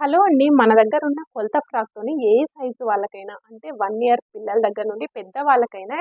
Hello అండి. మన దగ్గర ఉన్న కొలత ఫ్రాక్తోని ఏ సైజు వాళ్ళకైనా అంటే వన్ ఇయర్ పిల్లల దగ్గర నుండి పెద్ద వాళ్ళకైనా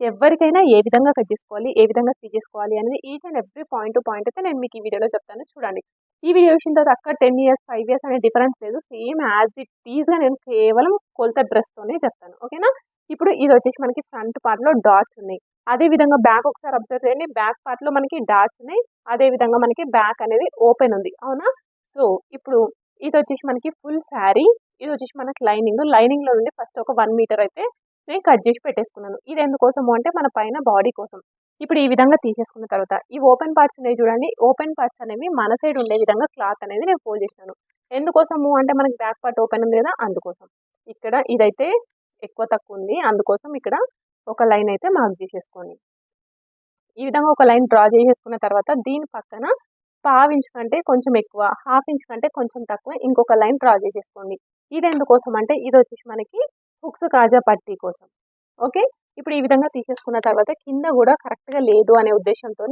ఎవరికైనా ఏ విధంగా కట్ చేసుకోవాలి ఏ విధంగా స్టిచ్ చేసుకోవాలి అనేది each and every point to point అయితే నేను మీకు ఈ వీడియోలో చెప్తాను చూడండి. ఈ వీడియో వచ్చిన తర్వాత అక్క టెన్ ఇయర్స్ ఫైవ్ ఇయర్స్ అనే డిఫరెన్స్ లేదు. సేమ్ యాజ్ ఇట్ ఈజ్గా నేను కేవలం కొలత డ్రెస్తోనే చెప్తాను. ఓకేనా? ఇప్పుడు ఇది వచ్చేసి మనకి ఫ్రంట్ పార్ట్లో డాట్స్ ఉన్నాయి. అదే విధంగా బ్యాక్ ఒకసారి అబ్జర్వ్ చేయండి. బ్యాక్ పార్ట్లో మనకి డాట్స్ ఉన్నాయి. అదే విధంగా మనకి బ్యాక్ అనేది ఓపెన్ ఉంది. అవునా? సో ఇప్పుడు ఇది వచ్చేసి మనకి ఫుల్ శారీ ఇది వచ్చేసి మనకి లైనింగ్ లైనింగ్లో నుండి ఫస్ట్ ఒక వన్ మీటర్ అయితే నేను కట్ చేసి పెట్టేసుకున్నాను. ఇది ఎందుకోసము అంటే మన పైన బాడీ కోసం. ఇప్పుడు ఈ విధంగా తీసేసుకున్న తర్వాత ఈ ఓపెన్ పార్ట్స్ అనేవి చూడండి. ఓపెన్ పార్ట్స్ అనేవి మన సైడ్ ఉండే విధంగా క్లాత్ అనేది నేను ఫోల్డ్ చేశాను. ఎందుకోసము అంటే మనకి బ్యాక్ పార్ట్ ఓపెన్ ఉంది కదా అందుకోసం. ఇక్కడ ఇదైతే ఎక్కువ తక్కువ ఉంది. అందుకోసం ఇక్కడ ఒక లైన్ అయితే మార్క్ చేసేసుకోండి. ఈ విధంగా ఒక లైన్ డ్రా చేసేసుకున్న తర్వాత దీని పక్కన పావు ఇంచ్ కంటే కొంచెం ఎక్కువ హాఫ్ ఇంచ్ కంటే కొంచెం తక్కువ ఇంకొక లైన్ డ్రా చేసేసుకోండి. ఇది ఎందుకోసం అంటే ఇది వచ్చేసి మనకి హుక్స్ కాజా పట్టీ కోసం. ఓకే? ఇప్పుడు ఈ విధంగా తీసేసుకున్న తర్వాత కింద కూడా కరెక్ట్గా లేదు అనే ఉద్దేశంతో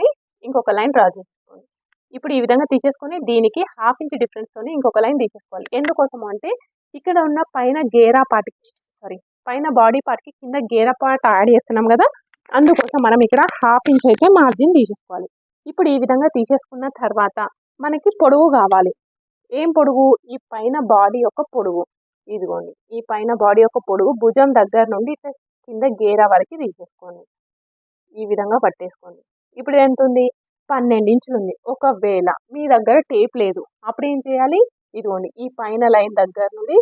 ఇంకొక లైన్ డ్రా చేసుకోండి ఇప్పుడు ఈ విధంగా తీసేసుకొని దీనికి హాఫ్ ఇంచ్ డిఫరెన్స్తో ఇంకొక లైన్ తీసేసుకోవాలి. ఎందుకోసం అంటే ఇక్కడ ఉన్న పైన గేరా పార్ట్కి సారీ పైన బాడీ పార్ట్కి కింద గేరా పార్ట్ యాడ్ చేస్తున్నాం కదా అందుకోసం మనం ఇక్కడ హాఫ్ ఇంచ్ అయితే మార్జిన్ తీసేసుకోవాలి. ఇప్పుడు ఈ విధంగా తీసేసుకున్న తర్వాత మనకి పొడుగు కావాలి. ఏం పొడుగు? ఈ పైన బాడీ యొక్క పొడుగు. ఇదిగోండి. ఈ పైన బాడీ యొక్క పొడుగు భుజం దగ్గర నుండి కింద గేరా వరకు తీసేసుకోండి. ఈ విధంగా పట్టేసుకోండి. ఇప్పుడు ఎంత ఉంది పన్నెండు ఇంచులు ఉంది ఒకవేళ మీ దగ్గర టేప్ లేదు. అప్పుడు ఏం చేయాలి? ఇదిగోండి. ఈ పైన లైన్ దగ్గర నుండి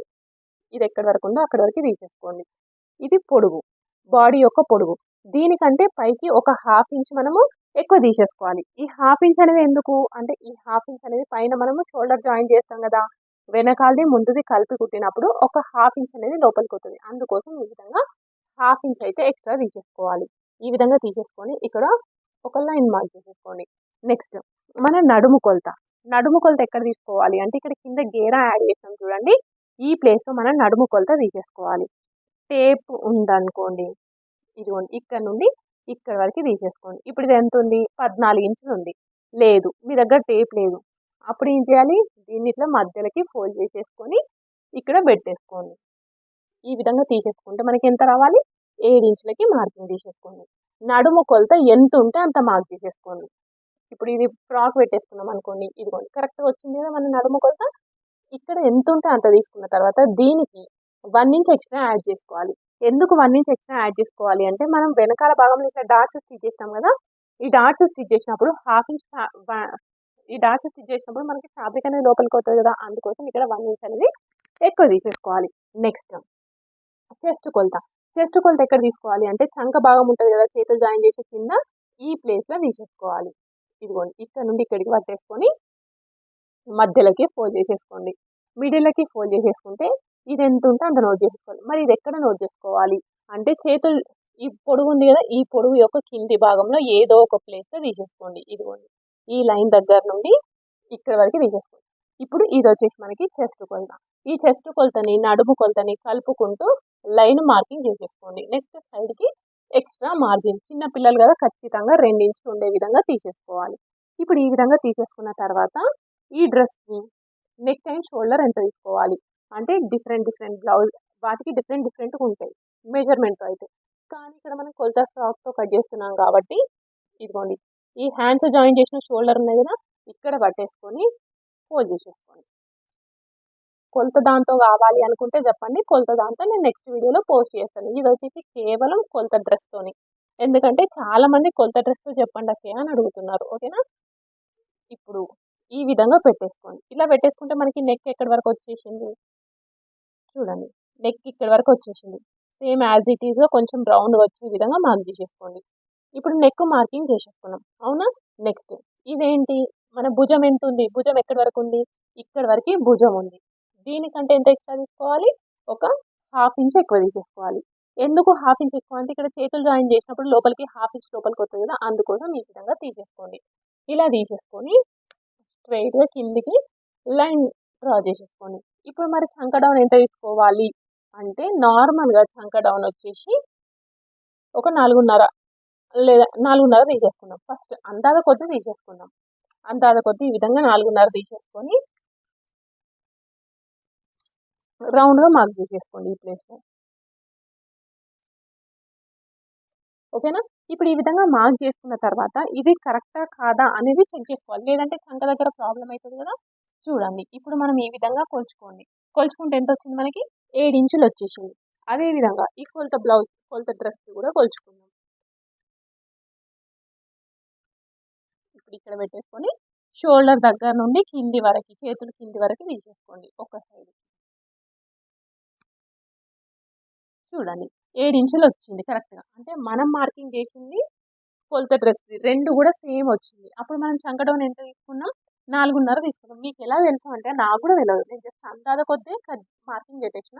ఇది ఎక్కడి వరకు ఉందో అక్కడి వరకు తీసేసుకోండి. ఇది పొడుగు. బాడీ యొక్క పొడుగు. దీనికంటే పైకి ఒక హాఫ్ ఇంచ్ మనము ఎక్కువ తీసేసుకోవాలి. ఈ హాఫ్ ఇంచ్ అనేది ఎందుకు? అంటే ఈ హాఫ్ ఇంచ్ అనేది పైన మనము షోల్డర్ జాయిన్ చేస్తాం కదా వెనకాలది ముందుది కలిపి కుట్టినప్పుడు ఒక హాఫ్ ఇంచ్ అనేది లోపలికి వస్తుంది. అందుకోసం ఈ విధంగా హాఫ్ ఇంచ్ అయితే ఎక్స్ట్రా తీసేసుకోవాలి. ఈ విధంగా తీసేసుకొని ఇక్కడ ఒక లైన్ మార్క్ చేసేసుకోండి. నెక్స్ట్ మన నడుము కొలత. నడుము కొలత ఎక్కడ తీసుకోవాలి? అంటే ఇక్కడ కింద గేరా యాడ్ చేసాం చూడండి. ఈ ప్లేస్లో మనం నడుము కొలత తీసేసుకోవాలి. టేప్ ఉందనుకోండి ఇదిగోండి ఇక్కడ నుండి ఇక్కడ వరకు తీసేసుకోండి. ఇప్పుడు ఇది ఎంత ఉంది? పద్నాలుగు ఇంచులు ఉంది. లేదు మీ దగ్గర టేప్ లేదు. అప్పుడు ఏం చేయాలి? దీన్ని ఇట్లా మధ్యలోకి ఫోల్డ్ చేసేసుకొని ఇక్కడ పెట్టేసుకోండి. ఈ విధంగా తీసేసుకుంటే మనకి ఎంత రావాలి? ఏడు ఇంచులకి మార్కింగ్ తీసేసుకోండి. నడుము కొలత ఎంత ఉంటే అంత మార్క్ తీసేసుకోండి. ఇప్పుడు ఇది ఫ్రాక్ పెట్టేసుకున్నాం అనుకోండి ఇదిగోండి. కరెక్ట్గా వచ్చింది కదా మన నడుము కొలత? ఇక్కడ ఎంత ఉంటే అంత తీసుకున్న తర్వాత దీనికి వన్ ఇంచ్ ఎక్స్ట్రా యాడ్ చేసుకోవాలి. ఎందుకు వన్ ఇంచ్ ఎక్స్ట్రా యాడ్ చేసుకోవాలి అంటే మనం వెనకాల భాగంలో ఇక్కడ డాట్స్ స్టిచ్ చేసినాం కదా ఈ డాట్స్ స్టిచ్ చేసినప్పుడు హాఫ్ ఇంచ్ ఈ డాట్స్ స్టిచ్ చేసినప్పుడు మనకి ఫ్యాబ్రిక్ అనేది లోపలికి అవుతుంది కదా అందుకోసం ఇక్కడ వన్ ఇంచ్ అనేది ఎక్కువ తీసేసుకోవాలి. నెక్స్ట్ చెస్ట్ కొలత. చెస్ట్ కొలత ఎక్కడ తీసుకోవాలి అంటే చంక భాగం ఉంటుంది కదా చేతులు జాయిన్ చేసే కింద ఈ ప్లేస్లో తీసేసుకోవాలి. ఇదిగోండి ఇక్కడ నుండి ఇక్కడికి పట్టేసుకొని మధ్యలోకి ఫోల్డ్ చేసేసుకోండి. మిడిల్లోకి ఫోల్డ్ చేసేసుకుంటే ఇది ఎంత ఉంటే అంత నోట్ చేసుకోవాలి. మరి ఇది ఎక్కడ నోట్ చేసుకోవాలి? అంటే చేతులు ఈ పొడుగు ఉంది కదా ఈ పొడుగు యొక్క కింది భాగంలో ఏదో ఒక ప్లేస్లో తీసేసుకోండి. ఇదిగోండి. ఈ లైన్ దగ్గర నుండి ఇక్కడ వరకు తీసేసుకోండి. ఇప్పుడు ఇది వచ్చేసి మనకి చెస్ట్ కొలత. ఈ చెస్ట్ కొలతని నడుము కొలతని కలుపుకుంటూ లైన్ మార్కింగ్ చేసేసుకోండి. నెక్స్ట్ సైడ్కి ఎక్స్ట్రా మార్జిన్ చిన్న పిల్లలు కదా ఖచ్చితంగా రెండించులు ఉండే విధంగా తీసేసుకోవాలి. ఇప్పుడు ఈ విధంగా తీసేసుకున్న తర్వాత ఈ డ్రెస్ని నెక్ అండ్ షోల్డర్ ఎంత తీసుకోవాలి? అంటే డిఫరెంట్ డిఫరెంట్ బ్లౌజ్ వాటికి డిఫరెంట్ డిఫరెంట్గా ఉంటాయి మెజర్మెంట్ అయితే. కానీ ఇక్కడ మనం కొలత ఫ్రాక్తో కట్ చేస్తున్నాం కాబట్టి ఇదిగోండి ఈ హ్యాండ్స్ జాయిన్ చేసిన షోల్డర్ ఉన్నాయి కదా ఇక్కడ పట్టేసుకొని ఫోల్డ్ చేసేసుకోండి. కొలత దాంతో కావాలి అనుకుంటే చెప్పండి కొలత దాంతో నేను నెక్స్ట్ వీడియోలో పోస్ట్ చేస్తాను. ఇది వచ్చేసి కేవలం కొలత డ్రెస్తోని ఎందుకంటే చాలా మంది కొలత డ్రెస్తో చెప్పండి అకే అని అడుగుతున్నారు ఓకేనా? ఇప్పుడు ఈ విధంగా పెట్టేసుకోండి. ఇలా పెట్టేసుకుంటే మనకి నెక్ ఎక్కడి వరకు వచ్చేసింది? చూడండి. నెక్ ఇక్కడ వరకు వచ్చేసింది. సేమ్ యాజ్ ఇట్ ఈజ్గా కొంచెం రౌండ్గా వచ్చే విధంగా మార్క్ చేసేసుకోండి. ఇప్పుడు నెక్ మార్కింగ్ చేసేసుకున్నాం. అవునా? నెక్స్ట్ ఇదేంటి? మన భుజం ఎంత ఉంది భుజం ఎక్కడి వరకు ఉంది? ఇక్కడ వరకు భుజం ఉంది. దీనికంటే ఎంత ఎక్స్ట్రా తీసుకోవాలి? ఒక హాఫ్ ఇంచ్ ఎక్కువ తీసేసుకోవాలి. ఎందుకు హాఫ్ ఇంచ్ ఎక్కువ? అంటే ఇక్కడ చేతులు జాయిన్ చేసినప్పుడు లోపలికి హాఫ్ ఇంచ్ లోపలికి వస్తుంది కదా అందుకోసం ఈ విధంగా తీసేసుకోండి. ఇలా తీసేసుకొని స్ట్రైట్గా కిందికి లైన్ డ్రా చేసేసుకోండి. ఇప్పుడు మరి చంక డౌన్ ఎంత తీసుకోవాలి? అంటే నార్మల్గా చంక డౌన్ వచ్చేసి ఒక నాలుగున్నర లేదా నాలుగున్నర తీసేసుకుందాం. ఫస్ట్ అందాద కొద్ది తీసేసుకుందాం. అందాద కొద్ది ఈ విధంగా నాలుగున్నర తీసేసుకొని రౌండ్గా మార్క్ చేసేసుకోండి ఈ ప్లేస్లో ఓకేనా ఇప్పుడు ఈ విధంగా మార్క్ చేసుకున్న తర్వాత ఇది కరెక్టా కాదా అనేది చెక్ చేసుకోవాలి. లేదంటే చంక దగ్గర ప్రాబ్లం అవుతుంది కదా? చూడండి. ఇప్పుడు మనం ఈ విధంగా కొలుచుకోండి. కొలుచుకుంటే ఎంత వచ్చింది మనకి? ఏడు ఇంచులు వచ్చేసింది. అదే విధంగా ఈ కొలత బ్లౌజ్ కొలత డ్రెస్ కూడా కొలుచుకుందాం. ఇప్పుడు ఇక్కడ పెట్టేసుకొని షోల్డర్ దగ్గర నుండి కింది వరకు చేతులు కింది వరకు తీసేసుకోండి. ఒక సైడ్. చూడండి. ఏడు ఇంచులు వచ్చింది కరెక్ట్గా. అంటే మనం మార్కింగ్ చేసింది కొలత డ్రెస్ రెండు కూడా సేమ్ వచ్చింది. అప్పుడు మనం చంకడౌన్ ఎంత తీసుకున్నాం? నాలుగున్నర తీసుకున్నాం. మీకు ఎలా తెలుసు అంటే నాకు కూడా తెలియదు నేను జస్ట్ అందాద కొద్దే మార్కింగ్ చేసేసిన.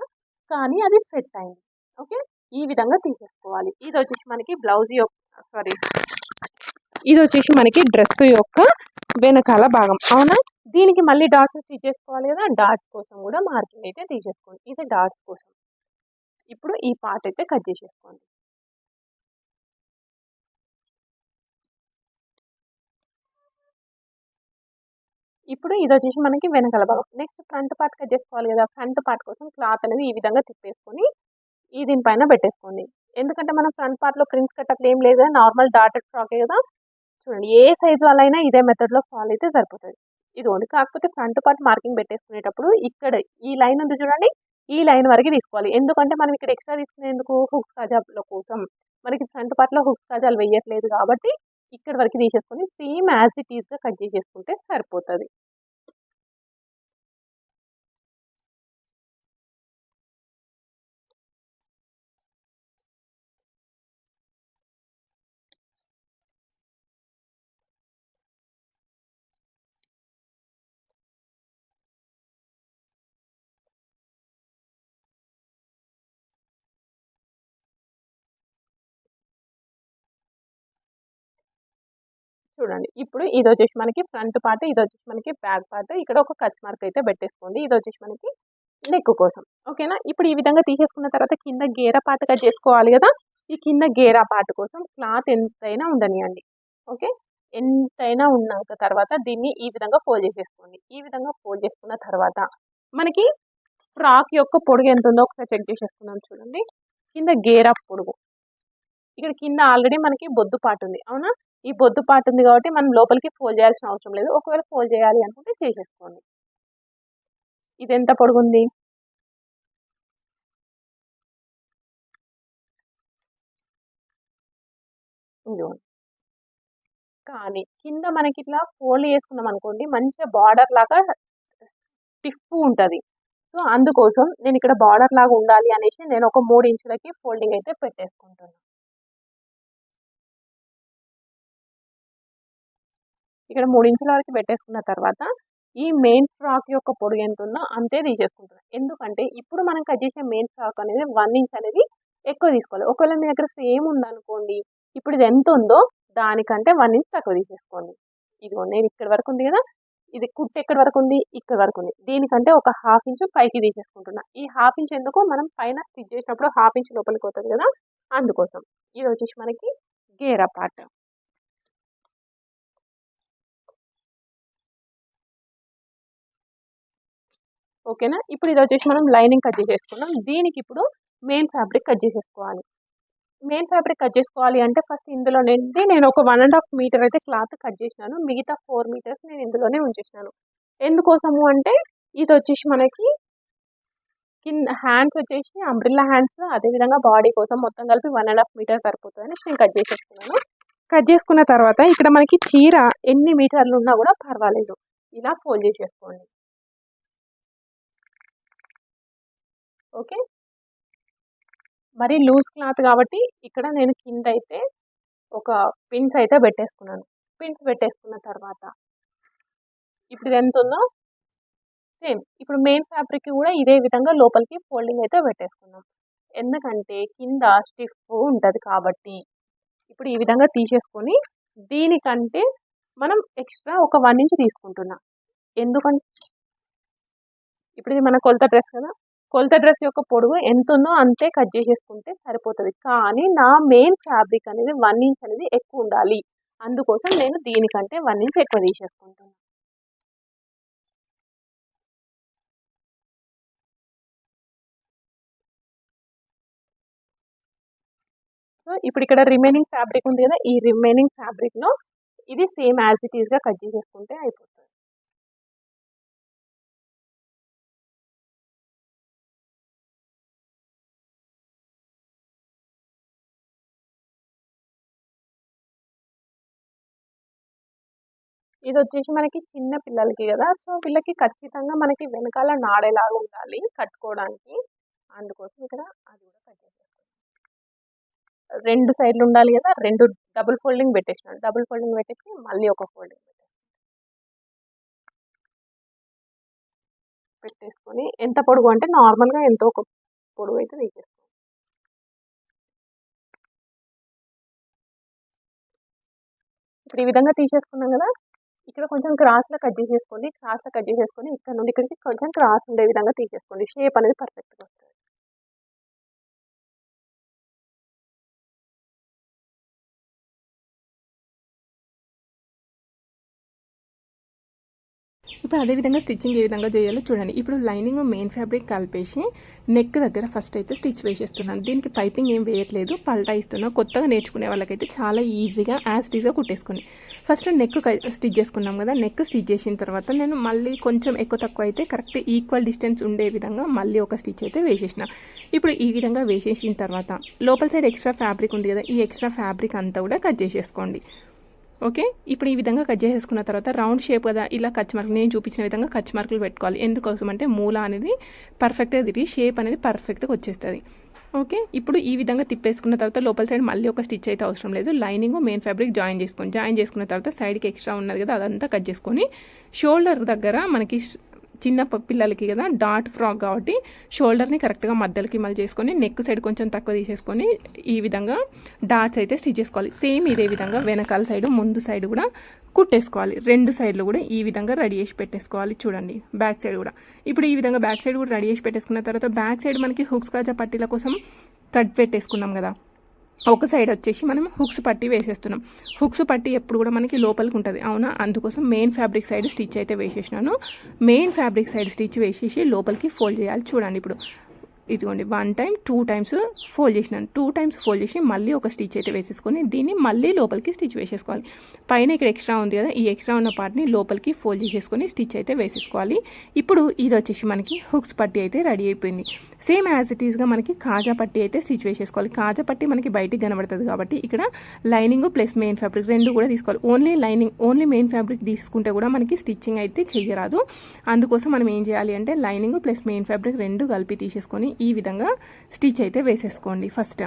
కానీ అది సెట్ అయింది. ఓకే? ఈ విధంగా తీసేసుకోవాలి. ఇది వచ్చేసి మనకి బ్లౌజ్ యొక్క సారీ ఇది వచ్చేసి మనకి డ్రెస్ యొక్క వెనకాల భాగం. అవునా? దీనికి మళ్ళీ డాట్స్ స్టిచ్ చేసుకోవాలి కదా? డాట్స్ కోసం కూడా మార్కింగ్ అయితే తీసేసుకోండి. ఇది డాట్స్ కోసం. ఇప్పుడు ఈ పార్ట్ అయితే కట్ చేసేసుకోండి. ఇప్పుడు ఇది వచ్చేసి మనకి వెనకాల భాగం. నెక్స్ట్ ఫ్రంట్ పార్ట్ కట్ చేసుకోవాలి కదా. ఫ్రంట్ పార్ట్ కోసం క్లాత్ అనేది ఈ విధంగా తిప్పేసుకొని ఈ దీనిపైన పెట్టేసుకోండి. ఎందుకంటే మనం ఫ్రంట్ పార్ట్లో ప్రింట్స్ కట్ అట్లా ఏం లేదు నార్మల్ డాటెడ్ ఫ్రాకే కదా. చూడండి ఏ సైజ్ వాళ్ళైనా ఇదే మెథడ్లో ఫాలో అయితే సరిపోతుంది. ఇది ఓన్లీ కాకపోతే ఫ్రంట్ పార్ట్ మార్కింగ్ పెట్టేసుకునేటప్పుడు ఇక్కడ ఈ లైన్ ఉంది చూడండి. ఈ లైన్ వరకు తీసుకోవాలి. ఎందుకంటే మనం ఇక్కడ ఎక్స్ట్రా తీసుకునేందుకు హుక్స్ కాజాల కోసం. మనకి ఫ్రంట్ పార్ట్లో హుక్స్ కాజాలు వేయట్లేదు కాబట్టి ఇక్కడ వరకు తీసేసుకొని సేమ్ యాజ్ ఇట్ ఈస్గా కట్ చేసేసుకుంటే సరిపోతుంది. చూడండి. ఇప్పుడు ఇది వచ్చేసి మనకి ఫ్రంట్ పార్ట్ ఇది వచ్చేసి మనకి బ్యాక్ పార్ట్. ఇక్కడ ఒక కచ్ మార్క్ అయితే పెట్టేసుకోండి. ఇది వచ్చేసి మనకి నెక్ కోసం. ఓకేనా? ఇప్పుడు ఈ విధంగా తీసేసుకున్న తర్వాత కింద గేర కట్ చేసుకోవాలి కదా? ఈ కింద గేరా పార్ట్ కోసం క్లాత్ ఎంతైనా ఉండనియండి. ఓకే? ఎంతైనా ఉన్నాక తర్వాత దీన్ని ఈ విధంగా ఫోల్డ్ చేసేసుకోండి. ఈ విధంగా ఫోల్డ్ చేసుకున్న తర్వాత మనకి ఫ్రాక్ యొక్క పొడుగు ఎంత ఉందో ఒకసారి చెక్ చేసేసుకున్నాం చూడండి. కింద గేరా పొడుగు. ఇక్కడ కింద ఆల్రెడీ మనకి బొద్దు పాటు ఉంది. అవునా? ఈ బొద్దు పాటు ఉంది కాబట్టి మనం లోపలికి ఫోల్డ్ చేయాల్సిన అవసరం లేదు. ఒకవేళ ఫోల్డ్ చేయాలి అనుకుంటే చేసేసుకోండి. ఇది ఎంత పొడుగుంది? ఇదిగోండి కానీ కింద మనకి ఇట్లా ఫోల్డ్ చేసుకున్నాం అనుకోండి మంచిగా బార్డర్ లాగా స్టిఫ్ ఉంటుంది. సో అందుకోసం నేను ఇక్కడ బార్డర్ లాగా ఉండాలి అనేసి నేను ఒక మూడు ఇంచులకి ఫోల్డింగ్ అయితే పెట్టేసుకుంటున్నాను ఇక్కడ మూడు ఇంచుల వరకు పెట్టేసుకున్న తర్వాత ఈ మెయిన్ ఫ్రాక్ యొక్క పొడుగు ఎంత ఉందో అంతే తీసేసుకుంటున్నాను ఎందుకంటే ఇప్పుడు మనం కట్ చేసే మెయిన్ ఫ్రాక్ అనేది వన్ ఇంచ్ అనేది ఎక్కువ తీసుకోవాలి. ఒకవేళ మీ దగ్గర సేమ్ ఉందనుకోండి ఇప్పుడు ఇది ఎంత ఉందో దానికంటే వన్ ఇంచ్ తక్కువ తీసేసుకోండి. ఇదిగో నేను ఇక్కడ వరకు ఉంది కదా ఇది కుట్టు ఎక్కడి వరకు ఉంది? ఇక్కడ వరకు ఉంది. దీనికంటే ఒక హాఫ్ ఇంచ్ పైకి తీసేసుకుంటున్నా. ఈ హాఫ్ ఇంచ్ ఎందుకు మనం పైన స్టిచ్ చేసినప్పుడు హాఫ్ ఇంచ్ లోపలికి పోతుంది కదా అందుకోసం. ఇది వచ్చేసి మనకి గేరా పార్ట్. ఓకేనా? ఇప్పుడు ఇది వచ్చేసి మనం లైనింగ్ కట్ చేసేసుకున్నాం దీనికి ఇప్పుడు మెయిన్ ఫ్యాబ్రిక్ కట్ చేసేసుకోవాలి. మెయిన్ ఫ్యాబ్రిక్ కట్ చేసుకోవాలి అంటే ఫస్ట్ ఇందులో నుండి నేను ఒక వన్ అండ్ హాఫ్ మీటర్ అయితే క్లాత్ కట్ చేసినాను. మిగతా ఫోర్ మీటర్స్ నేను ఇందులోనే ఉంచేసినాను. ఎందుకోసము అంటే ఇది వచ్చేసి మనకి కింద హ్యాండ్స్ వచ్చేసి అంబ్రిల్లా హ్యాండ్స్ అదేవిధంగా బాడీ కోసం మొత్తం కలిపి వన్ అండ్ హాఫ్ మీటర్ సరిపోతుందని నేను కట్ చేసేసుకున్నాను. కట్ చేసుకున్న తర్వాత ఇక్కడ మనకి చీర ఎన్ని మీటర్లు ఉన్నా కూడా పర్వాలేదు. ఇలా ఫోల్డ్ చేసేసుకోండి. ఓకే? మరి లూజ్ క్లాత్ కాబట్టి ఇక్కడ నేను కింద అయితే ఒక పిన్స్ అయితే పెట్టేసుకున్నాను. పిన్స్ పెట్టేసుకున్న తర్వాత ఇప్పుడు ఇది ఎంత ఉందో సేమ్ ఇప్పుడు మెయిన్ ఫ్యాబ్రిక్ కూడా ఇదే విధంగా లోపలికి ఫోల్డింగ్ అయితే పెట్టేసుకున్నాం. ఎందుకంటే కింద స్టిఫ్ ఉంటుంది కాబట్టి ఇప్పుడు ఈ విధంగా తీసేసుకొని దీనికంటే మనం ఎక్స్ట్రా ఒక వన్ ఇంచ్ తీసుకుంటున్నాం. ఎందుకంటే ఇప్పుడు ఇది మన కొలత డ్రెస్ కదా? కొలత డ్రెస్ యొక్క పొడవు ఎంత ఉందో అంతే కట్ చేసేసుకుంటే సరిపోతుంది. కానీ నా మెయిన్ ఫ్యాబ్రిక్ అనేది వన్ ఇంచ్ అనేది ఎక్కువ ఉండాలి. అందుకోసం నేను దీనికంటే వన్ ఇంచ్ ఎక్కువ తీసేసుకుంటాను సో ఇప్పుడు ఇక్కడ రిమైనింగ్ ఫ్యాబ్రిక్ ఉంది కదా ఈ రిమైనింగ్ ఫ్యాబ్రిక్ను ఇది సేమ్ యాజ్ ఇట్ ఈస్గా కట్ చేసేసుకుంటే అయిపోతుంది. ఇది వచ్చేసి మనకి చిన్న పిల్లలకి కదా. సో వీళ్ళకి ఖచ్చితంగా మనకి వెనకాల నాడేలాగా ఉండాలి కట్టుకోవడానికి. అందుకోసం ఇక్కడ అది కూడా కట్ చేసేస్తాం రెండు సైడ్లు ఉండాలి కదా. రెండు డబుల్ ఫోల్డింగ్ పెట్టేసినాను. డబుల్ ఫోల్డింగ్ పెట్టేసి మళ్ళీ ఒక ఫోల్డింగ్ పెట్టేసుకొని ఎంత పొడుగు అంటే నార్మల్గా ఎంతో ఒక పొడుగు అయితే తీసేస్తాం ఇప్పుడు ఈ విధంగా తీసేసుకున్నాం కదా. ఇక్కడ కొంచెం క్రాస్లో కట్ చేసేసుకోండి క్రాస్లో కట్ చేసేసుకొని ఇక్కడ నుండి ఇక్కడికి కొంచెం క్రాస్ ఉండే విధంగా తీసేసుకోండి. షేప్ అనేది పర్ఫెక్ట్గా వస్తుంది. ఇప్పుడు అదేవిధంగా స్టిచ్చింగ్ ఏ విధంగా చేయాలో చూడండి. ఇప్పుడు లైనింగ్ మెయిన్ ఫ్యాబ్రిక్ కలిపేసి నెక్ దగ్గర ఫస్ట్ అయితే స్టిచ్ వేసేస్తున్నాను. దీనికి పైపింగ్ ఏం వేయట్లేదు పల్టా కొత్తగా నేర్చుకునే వాళ్ళకైతే చాలా ఈజీగా యాజ్ టీజ్గా కుట్టేసుకుని ఫస్ట్ నెక్ స్టిచ్ చేసుకున్నాం కదా నెక్ స్టిచ్ చేసిన తర్వాత నేను మళ్ళీ కొంచెం ఎక్కువ తక్కువ అయితే కరెక్ట్ ఈక్వల్ డిస్టెన్స్ ఉండే విధంగా మళ్ళీ ఒక స్టిచ్ అయితే వేసేసిన. ఇప్పుడు ఈ విధంగా వేసేసిన తర్వాత లోపల సైడ్ ఎక్స్ట్రా ఫ్యాబ్రిక్ ఉంది కదా ఈ ఎక్స్ట్రా ఫ్యాబ్రిక్ అంతా కూడా కట్ చేసేసుకోండి. ఓకే? ఇప్పుడు ఈ విధంగా కట్ చేసేసుకున్న తర్వాత రౌండ్ షేప్ కదా ఇలా కచ్ మార్క్ నేను చూపించిన విధంగా కచ్ మార్కులు పెట్టుకోవాలి. ఎందుకోసం అంటే మూల అనేది పర్ఫెక్ట్గా తిరిగి షేప్ అనేది పర్ఫెక్ట్గా వచ్చేస్తుంది. ఓకే? ఇప్పుడు ఈ విధంగా తిప్పేసుకున్న తర్వాత లోపల సైడ్ మళ్ళీ ఒక స్టిచ్ అయితే అవసరం లేదు. లైనింగ్ మెయిన్ ఫ్యాబ్రిక్ జాయిన్ చేసుకొని జాయిన్ చేసుకున్న తర్వాత సైడ్కి ఎక్స్ట్రా ఉన్నది కదా అదంతా కట్ చేసుకొని షోల్డర్ దగ్గర మనకి చిన్న పిల్లలకి కదా డాట్ ఫ్రాక్ కాబట్టి షోల్డర్ని కరెక్ట్గా మధ్యలోకి మళ్ళీ చేసుకొని నెక్ సైడ్ కొంచెం తక్కువ తీసేసుకొని ఈ విధంగా డాట్స్ అయితే స్టిచ్ చేసుకోవాలి. సేమ్ ఇదే విధంగా వెనకాల సైడ్ ముందు సైడ్ కూడా కుట్టేసుకోవాలి. రెండు సైడ్లు కూడా ఈ విధంగా రెడీ చేసి పెట్టేసుకోవాలి చూడండి బ్యాక్ సైడ్ కూడా. ఇప్పుడు ఈ విధంగా బ్యాక్ సైడ్ కూడా రెడీ చేసి పెట్టేసుకున్న తర్వాత బ్యాక్ సైడ్ మనకి హుక్స్ కాజా పట్టీల కోసం కట్ పెట్టేసుకున్నాం కదా. ఒక సైడ్ వచ్చేసి మనం హుక్స్ పట్టి వేసేస్తున్నాం. హుక్స్ పట్టి ఎప్పుడు కూడా మనకి లోపలికి ఉంటుంది. అవునా? అందుకోసం మెయిన్ ఫ్యాబ్రిక్ సైడ్ స్టిచ్ అయితే వేసేసినాను. మెయిన్ ఫ్యాబ్రిక్ సైడ్ స్టిచ్ వేసేసి లోపలికి ఫోల్డ్ చేయాలి. చూడండి ఇప్పుడు. ఇదిగోండి one time two times fold చేసినాను. టూ టైమ్స్ ఫోల్డ్ చేసి మళ్ళీ ఒక స్టిచ్ అయితే వేసేసుకొని దీన్ని మళ్ళీ లోపలికి స్టిచ్ వేసేసుకోవాలి. పైన ఇక్కడ ఎక్స్ట్రా ఉంది కదా ఈ ఎక్స్ట్రా ఉన్న పార్ట్ని లోపలికి ఫోల్డ్ చేసేసుకొని స్టిచ్ అయితే వేసేసుకోవాలి. ఇప్పుడు ఇది వచ్చేసి మనకి హుక్స్ పట్టి అయితే రెడీ అయిపోయింది. సేమ్ యాజ్ ఇట్ ఈస్గా మనకి కాజా పట్టి అయితే స్టిచ్ వేసేసుకోవాలి. కాజా పట్టి మనకి బయటికి కనబడుతుంది కాబట్టి ఇక్కడ లైనింగ్ ప్లస్ మెయిన్ ఫ్యాబ్రిక్ రెండు కూడా తీసుకోవాలి. Only lining only main fabric తీసుకుంటే కూడా మనకి స్టిచ్చింగ్ అయితే చేయరాదు అందుకోసం మనం ఏం చేయాలి అంటే లైనింగ్ ప్లస్ మెయిన్ ఫ్యాబ్రిక్ రెండు కలిపి తీసేసుకొని ఈ విధంగా స్టిచ్ అయితే వేసేసుకోండి ఫస్ట్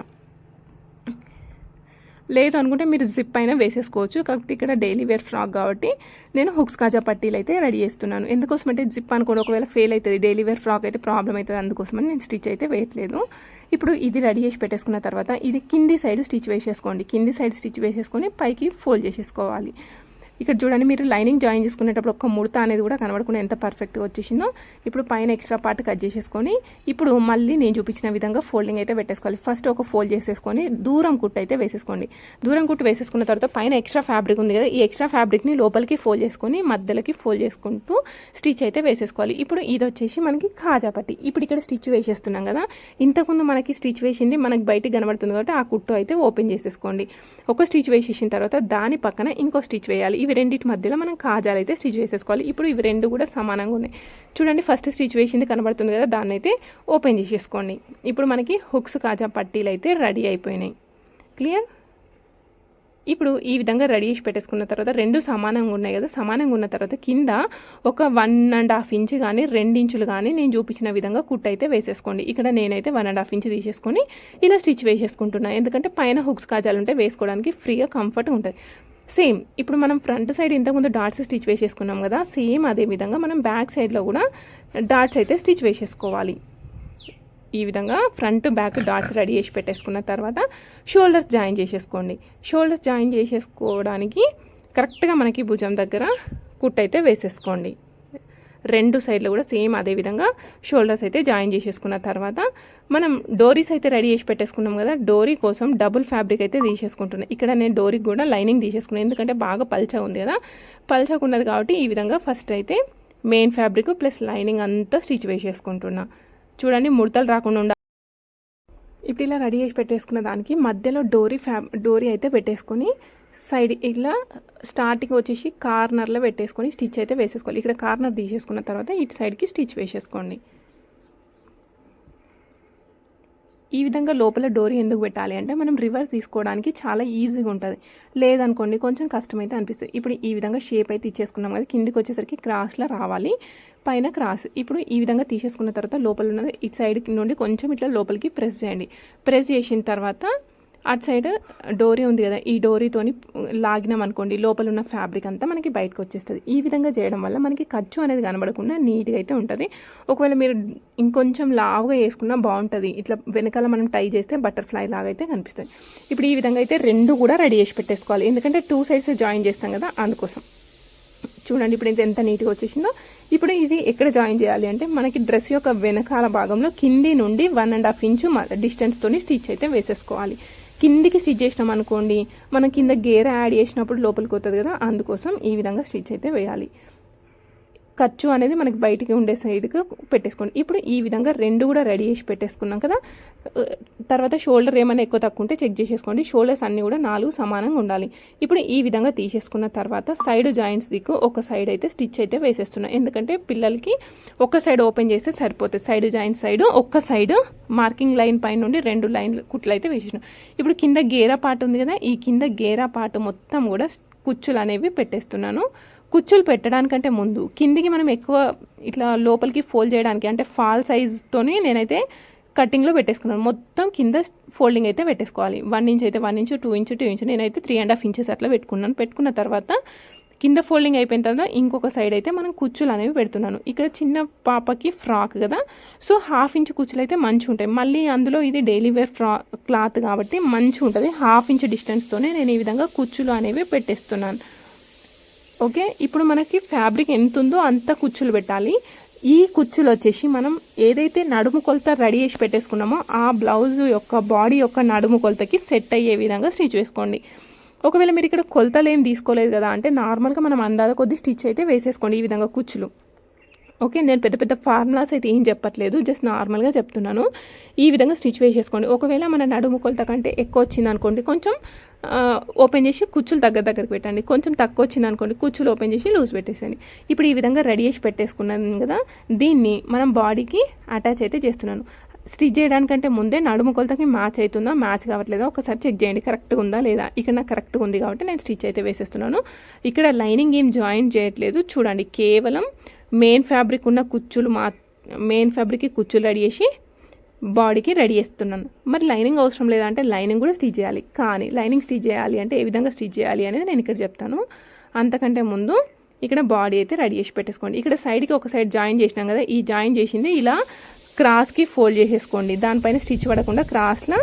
లేదు అనుకుంటే మీరు జిప్ అయినా వేసేసుకోవచ్చు. కాకపోతే ఇక్కడ డైలీ వేర్ ఫ్రాక్ కాబట్టి నేను హుక్స్ కాజా పట్టీలు అయితే రెడీ చేస్తున్నాను. ఎందుకోసం అంటే జిప్ అనుకోండి ఒకవేళ ఫెయిల్ అవుతుంది డైలీ వేర్ ఫ్రాక్ అయితే ప్రాబ్లం అవుతుంది. అందుకోసమని నేను స్టిచ్ అయితే వేయట్లేదు. ఇప్పుడు ఇది రెడీ చేసి పెట్టేసుకున్న తర్వాత ఇది కింది సైడ్ స్టిచ్ వేసేసుకోండి. కింది సైడ్ స్టిచ్ వేసేసుకొని పైకి ఫోల్డ్ చేసేసుకోవాలి. ఇక్కడ చూడండి మీరు లైనింగ్ జాయిన్ చేసుకునేటప్పుడు ఒక ముడత అనేది కూడా కనబడకుండా ఎంత పర్ఫెక్ట్గా వచ్చేసిందో ఇప్పుడు పైన ఎక్స్ట్రా పార్ట్ కట్ చేసేసుకొని ఇప్పుడు మళ్ళీ నేను చూపించిన విధంగా ఫోల్డింగ్ అయితే పెట్టేసుకోవాలి. ఫస్ట్ ఒక ఫోల్డ్ చేసేసుకొని దూరం కుట్టు అయితే వేసేసుకోండి. దూరం కుట్టు వేసేసుకున్న తర్వాత పైన ఎక్స్ట్రా ఫ్యాబ్రిక్ ఉంది కదా ఈ ఎక్స్ట్రా ఫ్యాబ్రిక్ని లోపలికి ఫోల్డ్ చేసుకొని మధ్యలోకి ఫోల్డ్ చేసుకుంటూ స్టిచ్ అయితే వేసేసుకోవాలి. ఇప్పుడు ఇది వచ్చేసి మనకి ఖాజా పట్టి. ఇప్పుడు ఇక్కడ స్టిచ్ వేసేస్తున్నాం కదా ఇంతకుముందు మనకి స్టిచ్ వేసింది మనకి బయటికి కనబడుతుంది కాబట్టి ఆ కుట్టు అయితే ఓపెన్ చేసేసుకోండి. ఒక స్టిచ్ వేసేసిన తర్వాత దాని పక్కన ఇంకో స్టిచ్ వేయాలి. ఇవి రెండింటి మధ్యలో మనం కాజాలు అయితే స్టిచ్ వేసేసుకోవాలి ఇప్పుడు ఇవి రెండు కూడా సమానంగా ఉన్నాయి. చూడండి ఫస్ట్ స్టిచ్ వేసింది కనబడుతుంది కదా దాన్ని అయితే ఓపెన్ చేసేసుకోండి. ఇప్పుడు మనకి హుక్స్ కాజా పట్టీలు అయితే రెడీ అయిపోయినాయి. క్లియర్ ఇప్పుడు ఈ విధంగా రెడీ చేసి పెట్టేసుకున్న తర్వాత రెండు సమానంగా ఉన్నాయి కదా సమానంగా ఉన్న తర్వాత కింద ఒక వన్ అండ్ హాఫ్ ఇంచ్ కానీ రెండు ఇంచులు కానీ నేను చూపించిన విధంగా కుట్ అయితే వేసేసుకోండి. ఇక్కడ నేనైతే వన్ అండ్ హాఫ్ ఇంచ్ తీసేసుకొని ఇలా స్టిచ్ వేసేసుకుంటున్నాను ఎందుకంటే పైన హుక్స్ కాజాలు ఉంటే వేసుకోవడానికి ఫ్రీగా కంఫర్ట్ ఉంటుంది. సేమ్ ఇప్పుడు మనం ఫ్రంట్ సైడ్ ఇంతకుముందు డాట్స్ స్టిచ్ వేసేసుకున్నాం కదా సేమ్ అదే విధంగా మనం బ్యాక్ సైడ్లో కూడా డాట్స్ అయితే స్టిచ్ వేసేసుకోవాలి. ఈ విధంగా ఫ్రంట్ బ్యాక్ డాట్స్ రెడీ చేసి పెట్టేసుకున్న తర్వాత షోల్డర్స్ జాయిన్ చేసేసుకోండి. షోల్డర్స్ జాయిన్ చేసేసుకోవడానికి కరెక్ట్గా మనకి భుజం దగ్గర కుట్ అయితే వేసేసుకోండి. రెండు సైడ్లు కూడా సేమ్ అదే విధంగా షోల్డర్స్ అయితే జాయిన్ చేసేసుకున్న తర్వాత మనం డోరీస్ అయితే రెడీ చేసి పెట్టేసుకున్నాం కదా డోరీ కోసం డబుల్ ఫ్యాబ్రిక్ అయితే తీసేసుకుంటున్నాను ఇక్కడ నేను డోరీకి కూడా లైనింగ్ తీసేసుకున్నాను ఎందుకంటే బాగా పల్చగా ఉంది కదా. పల్చగా ఉన్నది కాబట్టి ఈ విధంగా ఫస్ట్ అయితే మెయిన్ ఫ్యాబ్రిక్ ప్లస్ లైనింగ్ అంతా స్టిచ్ వేసేసుకుంటున్నా. చూడండి ముడతలు రాకుండా ఉండాలి ఇప్పుడు ఇలా రెడీ చేసి పెట్టేసుకున్న దానికి మధ్యలో డోరీ ఫ్యాబ్ డోరీ అయితే పెట్టేసుకొని సైడ్ ఇలా స్టార్టింగ్ వచ్చేసి కార్నర్లో పెట్టేసుకొని స్టిచ్ అయితే వేసేసుకోవాలి. ఇక్కడ కార్నర్ తీసేసుకున్న తర్వాత ఇటు సైడ్కి స్టిచ్ వేసేసుకోండి. ఈ విధంగా లోపల డోరీ ఎందుకు పెట్టాలి అంటే మనం రివర్స్ తీసుకోవడానికి చాలా ఈజీగా ఉంటుంది. లేదనుకోండి కొంచెం కష్టమైతే అనిపిస్తుంది. ఇప్పుడు ఈ విధంగా షేప్ అయితే ఇచ్చేసుకున్నాం కదా కిందికి వచ్చేసరికి క్రాస్లో రావాలి. పైన క్రాస్. ఇప్పుడు ఈ విధంగా తీసేసుకున్న తర్వాత లోపల ఉన్నది ఇటు సైడ్ నుండి కొంచెం ఇట్లా లోపలికి ప్రెస్ చేయండి. ప్రెస్ చేసిన తర్వాత అటు సైడ్ డోరీ ఉంది కదా ఈ డోరీతోని లాగినాం అనుకోండి లోపల ఉన్న ఫ్యాబ్రిక్ అంతా మనకి బయటకు వచ్చేస్తుంది. ఈ విధంగా చేయడం వల్ల మనకి ఖర్చు అనేది కనబడకుండా నీట్గా అయితే ఉంటుంది. ఒకవేళ మీరు ఇంకొంచెం లావుగా వేసుకున్నా బాగుంటుంది. ఇట్లా వెనకాల మనం టై చేస్తే బటర్ఫ్లై లాగా అయితే కనిపిస్తుంది. ఇప్పుడు ఈ విధంగా అయితే రెండు కూడా రెడీ చేసి పెట్టేసుకోవాలి. ఎందుకంటే టూ సైడ్స్ జాయిన్ చేస్తాం కదా అందుకోసం. చూడండి ఇప్పుడు ఇది ఎంత నీట్గా వచ్చేసిందో. ఇప్పుడు ఇది ఎక్కడ జాయిన్ చేయాలి అంటే మనకి డ్రెస్ యొక్క వెనకాల భాగంలో కింది నుండి వన్ అండ్ హాఫ్ ఇంచు డిస్టెన్స్తో స్టిచ్ అయితే వేసేసుకోవాలి. కిందికి స్టిచ్ చేసినాం అనుకోండి మనం కింద గేర్ యాడ్ చేసినప్పుడు లోపలికి వస్తుంది కదా అందుకోసం ఈ విధంగా స్టిచ్ అయితే వేయాలి. ఖర్చు అనేది మనకి బయటికి ఉండే సైడ్కి పెట్టేసుకోండి. ఇప్పుడు ఈ విధంగా రెండు కూడా రెడీ చేసి పెట్టేసుకున్నాం కదా. తర్వాత షోల్డర్ ఏమైనా ఎక్కువ తక్కువ ఉంటే చెక్ చేసేసుకోండి. షోల్డర్స్ అన్నీ కూడా నాలుగు సమానంగా ఉండాలి. ఇప్పుడు ఈ విధంగా తీసేసుకున్న తర్వాత సైడ్ జాయింట్స్ దిక్కు ఒక సైడ్ అయితే స్టిచ్ అయితే వేసేస్తున్నాం. ఎందుకంటే పిల్లలకి ఒక సైడ్ ఓపెన్ చేస్తే సరిపోతుంది. సైడ్ జాయింట్ సైడ్ ఒక్క సైడ్ మార్కింగ్ లైన్ పైన నుండి రెండు లైన్ కుట్లు అయితే వేసేసినాం. ఇప్పుడు కింద గేరా పార్ట్ ఉంది కదా. ఈ కింద గేరా పార్ట్ మొత్తం కూడా కుచ్చులు అనేవి పెట్టేస్తున్నాను. కుచ్చులు పెట్టడానికంటే ముందు కిందికి మనం ఎక్కువ ఇట్లా లోపలికి ఫోల్డ్ చేయడానికి అంటే ఫాల్ సైజ్తోనే నేనైతే కటింగ్లో పెట్టేసుకున్నాను. మొత్తం కింద ఫోల్డింగ్ అయితే పెట్టేసుకోవాలి. వన్ ఇంచ్ అయితే one inch two inch two inch నేనైతే త్రీ అండ్ హాఫ్ ఇంచెస్ అట్లా పెట్టుకున్నాను. పెట్టుకున్న తర్వాత కింద ఫోల్డింగ్ అయిపోయిన తర్వాత ఇంకొక సైడ్ అయితే మనం కుచ్చులు అనేవి పెడుతున్నాను. ఇక్కడ చిన్న పాపకి ఫ్రాక్ కదా సో హాఫ్ ఇంచ్ కుచ్చులు అయితే మంచి ఉంటాయి మళ్ళీ అందులో ఇది డైలీ వేర్ ఫ్రా క్లాత్ కాబట్టి మంచిగా ఉంటుంది హాఫ్ ఇంచ్ డిస్టెన్స్తోనే నేను ఈ విధంగా కుచ్చులు అనేవి పెట్టేస్తున్నాను. ఓకే? ఇప్పుడు మనకి ఫ్యాబ్రిక్ ఎంత ఉందో అంత కుచ్చులు పెట్టాలి. ఈ కుచ్చులు వచ్చేసి మనం ఏదైతే నడుము కొలత రెడీ చేసి పెట్టేసుకున్నామో ఆ బ్లౌజ్ యొక్క బాడీ యొక్క నడుము కొలతకి సెట్ అయ్యే విధంగా స్టిచ్ వేసుకోండి. ఒకవేళ మీరు ఇక్కడ కొలతలు ఏం తీసుకోలేదు కదా అంటే నార్మల్గా మనం అందాల కొద్ది స్టిచ్ అయితే వేసేసుకోండి ఈ విధంగా కుచ్చులు. ఓకే నేను పెద్ద పెద్ద ఫార్ములాస్ అయితే ఏం చెప్పట్లేదు జస్ట్ నార్మల్గా చెప్తున్నాను. ఈ విధంగా స్టిచ్ వేసేసుకోండి. ఒకవేళ మన నడుము కొలత కంటే ఎక్కువ వచ్చింది అనుకోండి కొంచెం ఓపెన్ చేసి కుచ్చులు దగ్గర దగ్గరికి పెట్టండి. కొంచెం తక్కువ వచ్చింది అనుకోండి కుచ్చులు ఓపెన్ చేసి లూజ్ పెట్టేసేయండి. ఇప్పుడు ఈ విధంగా రెడీ చేసి పెట్టేసుకున్నాను కదా దీన్ని మనం బాడీకి అటాచ్ అయితే చేస్తున్నాను. స్టిచ్ చేయడానికంటే ముందే నడుము కొలతకి మ్యాచ్ అవుతుందా మ్యాచ్ కావట్లేదా ఒకసారి చెక్ చేయండి. కరెక్ట్గా ఉందా లేదా? ఇక్కడ నాకు కరెక్ట్గా ఉంది కాబట్టి నేను స్టిచ్ అయితే వేసేస్తున్నాను. ఇక్కడ లైనింగ్ ఏం జాయిన్ చేయట్లేదు. చూడండి కేవలం మెయిన్ ఫ్యాబ్రిక్ ఉన్న కుచ్చులు మా మెయిన్ ఫ్యాబ్రిక్కి కుచ్చులు రెడీ చేసి బాడీకి రెడీ చేస్తున్నాను. మరి లైనింగ్ అవసరం లేదంటే లైనింగ్ కూడా స్టిచ్ చేయాలి. కానీ లైనింగ్ స్టిచ్ చేయాలి అంటే ఏ విధంగా స్టిచ్ చేయాలి అనేది నేను ఇక్కడ చెప్తాను. అంతకంటే ముందు ఇక్కడ బాడీ అయితే రెడీ చేసి పెట్టేసుకోండి. ఇక్కడ సైడ్కి ఒక సైడ్ జాయిన్ చేసినాం కదా ఈ జాయిన్ చేసింది ఇలా క్రాస్కి ఫోల్డ్ చేసేసుకోండి. దానిపైన స్టిచ్ పడకుండా క్రాస్లో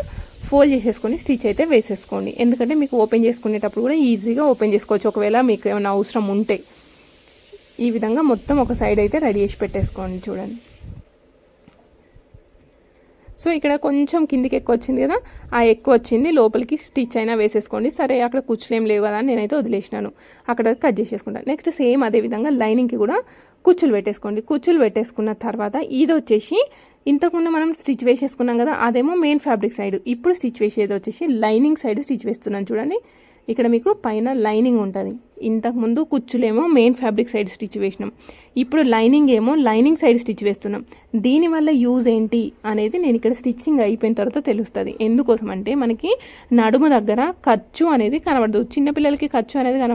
ఫోల్డ్ చేసేసుకొని స్టిచ్ అయితే వేసేసుకోండి. ఎందుకంటే మీకు ఓపెన్ చేసుకునేటప్పుడు కూడా ఈజీగా ఓపెన్ చేసుకోవచ్చు. ఒకవేళ మీకు ఏమైనా అవసరం ఉంటే. ఈ విధంగా మొత్తం ఒక సైడ్ అయితే రెడీ చేసి పెట్టేసుకోండి చూడండి. సో ఇక్కడ కొంచెం కిందికి ఎక్కువ వచ్చింది కదా ఆ ఎక్కువ వచ్చింది లోపలికి స్టిచ్ అయినా వేసేసుకోండి. సరే అక్కడ కుచ్చులేం లేవు కదా అని నేనైతే వదిలేసినాను. అక్కడ కట్ చేసేసుకుంటాను నెక్స్ట్ సేమ్ అదే విధంగా లైనింగ్కి కూడా కుచ్చులు పెట్టేసుకోండి. కుచ్చులు పెట్టేసుకున్న తర్వాత ఇది వచ్చేసి ఇంతకుముందు మనం స్టిచ్ వేసేసుకున్నాం కదా అదేమో మెయిన్ ఫ్యాబ్రిక్ సైడ్ ఇప్పుడు స్టిచ్ వేసేది వచ్చేసి లైనింగ్ సైడ్ స్టిచ్ వేస్తున్నాను చూడండి. ఇక్కడ మీకు పైన లైనింగ్ ఉంటుంది. ఇంతకుముందు కుచ్చులేమో మెయిన్ ఫ్యాబ్రిక్ సైడ్ స్టిచ్ వేసినాం. ఇప్పుడు లైనింగ్ ఏమో లైనింగ్ సైడ్ స్టిచ్ వేస్తున్నాం. దీనివల్ల యూజ్ ఏంటి అనేది నేను ఇక్కడ స్టిచ్చింగ్ అయిపోయిన తర్వాత తెలుస్తుంది. ఎందుకోసం అంటే మనకి నడుము దగ్గర ఖర్చు అనేది కనబడదు. చిన్నపిల్లలకి ఖర్చు అనేది కన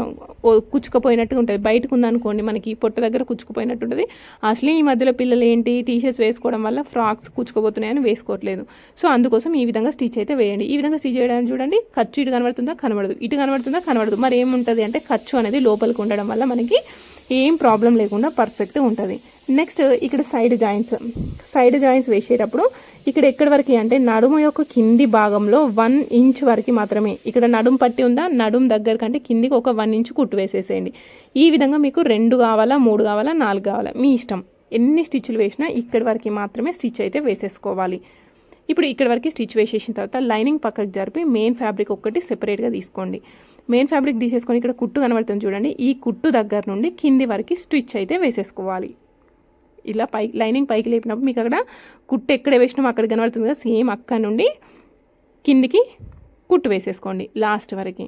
కుచ్చుకుపోయినట్టు కుచ్చుకుపోయినట్టుగా ఉంటుంది. బయటకు ఉందనుకోండి మనకి పొట్ట దగ్గర కుచ్చుకుపోయినట్టు ఉంటుంది. అసలు ఈ మధ్యలో పిల్లలు ఏంటి? టీషర్ట్స్ వేసుకోవడం వల్ల ఫ్రాక్స్ కుచ్చుకుపోతున్నాయని వేసుకోవట్లేదు. సో అందుకోసం ఈ విధంగా స్టిచ్ అయితే వేయండి. ఈ విధంగా స్టిచ్ చేయడానికి చూడండి ఖర్చు ఇటు కనబడుతుందా కనబడదు. ఇటు కనబడుతుందా కనబడదు. మరి ఏముంటుంది అంటే ఖర్చు అనేది లోపలికి ఉండడం వల్ల మనకి ఏం ప్రాబ్లం లేకుండా పర్ఫెక్ట్గా ఉంటుంది. నెక్స్ట్ ఇక్కడ సైడ్ జాయింట్స్ సైడ్ జాయింట్స్ వేసేటప్పుడు ఇక్కడ ఎక్కడి వరకు అంటే నడుము యొక్క కింది భాగంలో వన్ ఇంచ్ వరకు మాత్రమే. ఇక్కడ నడుము పట్టి ఉందా? నడుము దగ్గర కంటే కిందికి ఒక వన్ ఇంచ్ కుట్టు వేసేసేయండి. ఈ విధంగా మీకు రెండు కావాలా మూడు కావాలా నాలుగు కావాలా? మీ ఇష్టం. ఎన్ని స్టిచ్లు వేసినా ఇక్కడి వరకు మాత్రమే స్టిచ్ అయితే వేసేసుకోవాలి. ఇప్పుడు ఇక్కడ వరకు స్టిచ్ వేసేసిన తర్వాత లైనింగ్ పక్కకు జరిపి మెయిన్ ఫ్యాబ్రిక్ ఒక్కటి సెపరేట్గా తీసుకోండి. మెయిన్ ఫ్యాబ్రిక్ తీసేసుకొని ఇక్కడ కుట్టు కనబడుతుంది చూడండి. ఈ కుట్టు దగ్గర నుండి కింది వరకు స్టిచ్ అయితే వేసేసుకోవాలి. ఇలా పై లైనింగ్ పైకి లేపినప్పుడు మీకు అక్కడ కుట్టు ఎక్కడ వేసినామో అక్కడ కనబడుతుంది కదా. సేమ్ అక్కడ నుండి కిందికి కుట్టు వేసేసుకోండి లాస్ట్ వరకు.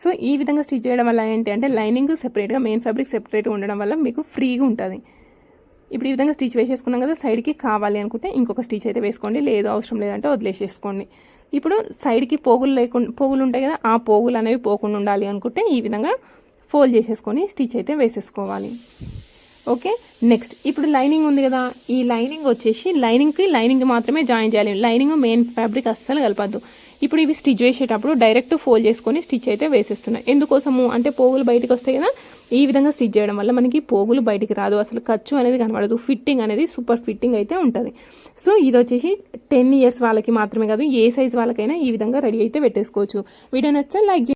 సో ఈ విధంగా స్టిచ్ చేయడం వల్ల ఏంటి అంటే లైనింగ్ సెపరేట్గా మెయిన్ ఫ్యాబ్రిక్ సెపరేట్గా ఉండడం వల్ల మీకు ఫ్రీగా ఉంటుంది. ఇప్పుడు ఈ విధంగా స్టిచ్ వేసేసుకున్నాం కదా సైడ్కి కావాలి అనుకుంటే ఇంకొక స్టిచ్ అయితే వేసుకోండి. లేదు అవసరం లేదంటే వదిలేసేసుకోండి. ఇప్పుడు సైడ్కి పోగులు లేకుండా పోగులు ఉంటాయి కదా ఆ పోగులు అనేవి పోకుండా ఉండాలి అనుకుంటే ఈ విధంగా ఫోల్డ్ చేసేసుకొని స్టిచ్ అయితే వేసేసుకోవాలి. ఓకే? నెక్స్ట్ ఇప్పుడు లైనింగ్ ఉంది కదా ఈ లైనింగ్ వచ్చేసి లైనింగ్కి లైనింగ్ మాత్రమే జాయిన్ చేయాలి. లైనింగ్ మెయిన్ ఫ్యాబ్రిక్ అస్సలు కలపద్దు. ఇప్పుడు ఇవి స్టిచ్ వేసేటప్పుడు డైరెక్ట్ ఫోల్డ్ చేసుకొని స్టిచ్ అయితే వేసేస్తున్నాయి ఎందుకోసము? అంటే పోగులు బయటకు వస్తాయి కదా ఈ విధంగా స్టిచ్ చేయడం వల్ల మనకి పోగులు బయటికి రాదు. అసలు ఖర్చు అనేది కనబడదు. ఫిట్టింగ్ అనేది సూపర్ ఫిట్టింగ్ అయితే ఉంటుంది. సో ఇది వచ్చేసి టెన్ ఇయర్స్ వాళ్ళకి మాత్రమే కాదు ఏ సైజ్ వాళ్ళకైనా ఈ విధంగా రెడీ అయితే పెట్టేసుకోవచ్చు. వీడియో నచ్చితే లైక్